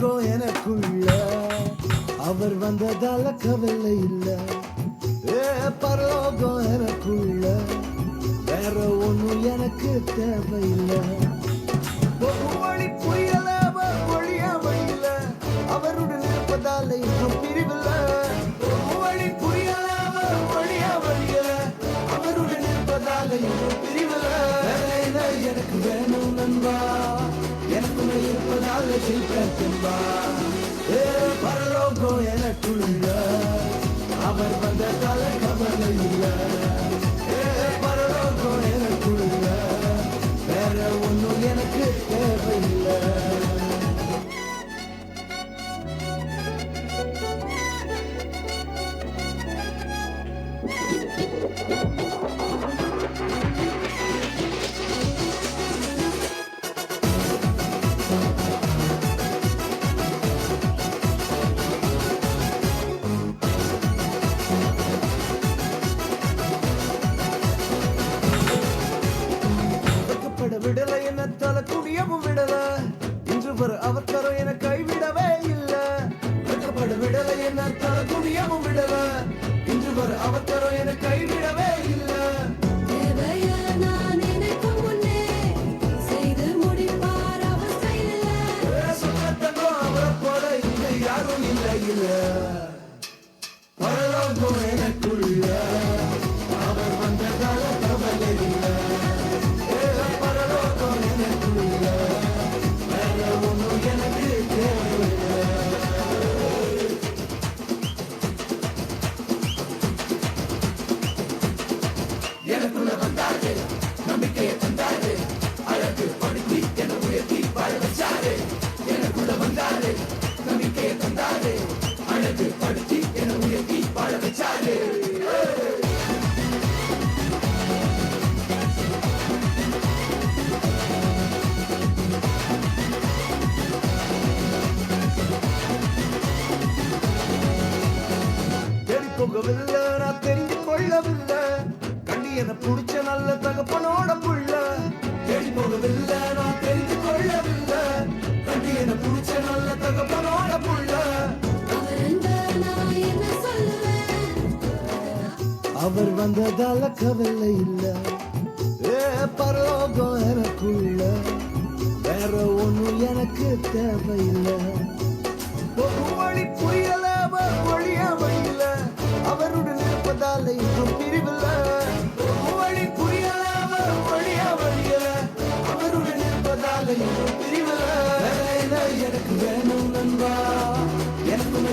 பரலோகம் எனக்குள்ள. அவர் வந்ததால கவலை இல்ல. ஏ பரலோகம் எனக்குள்ள. வேற ஒண்ணு எனக்கு தேவையில்லை. ஒரு வழி புயல ஒழியாமையில அவருடன் இருப்பதால இன்னும் பிரிவில்ல. ஒரு வழி புயல ஒழியாமையில அவருடன் இருப்பதால இன்னும் பிரிவில்ல. எனக்கு வேணும் நண்பா? இருப்பதால ஜெயிப்பா ஏ பரலோகம் எனக்குள்ள அவர் வந்ததால கவலை இல்லை ஏ பரலோகம் எனக்குள்ள வேற ஒண்ணும் எனக்கு தேவையில்லை வெட்கப்பட விடல என்ன தல குடியவும் விடல. இன்று வர அவர் தரம் என கைவிடவே இல்ல. வெட்கப்பட விடல என்ன தல குடியவும் விடல. இன்று வர அவர் தரம் என கைவிடவே இல்ல. தேவைய போகவில்லை நான் தெரிந்து கொள்ளவில்லை. கண்டி என புடிச்ச நல்ல தகப்பனோட புள்ள. தேடி போகவில்லை நான் தெரிந்து கொள்ளவில்லை. கண்டி என புடிச்ச நல்ல தகப்பனோட புள்ள. அவர் வந்ததால கவலை இல்ல. ஏ பரலோகம் எனக்குள்ள. வேற ஒண்ணும் எனக்கு தேவையில்லை. புயல ஒழியாமையில இருப்பதால இன்னும் எனக்கு வேணும் நண்பா எனக்குள்ள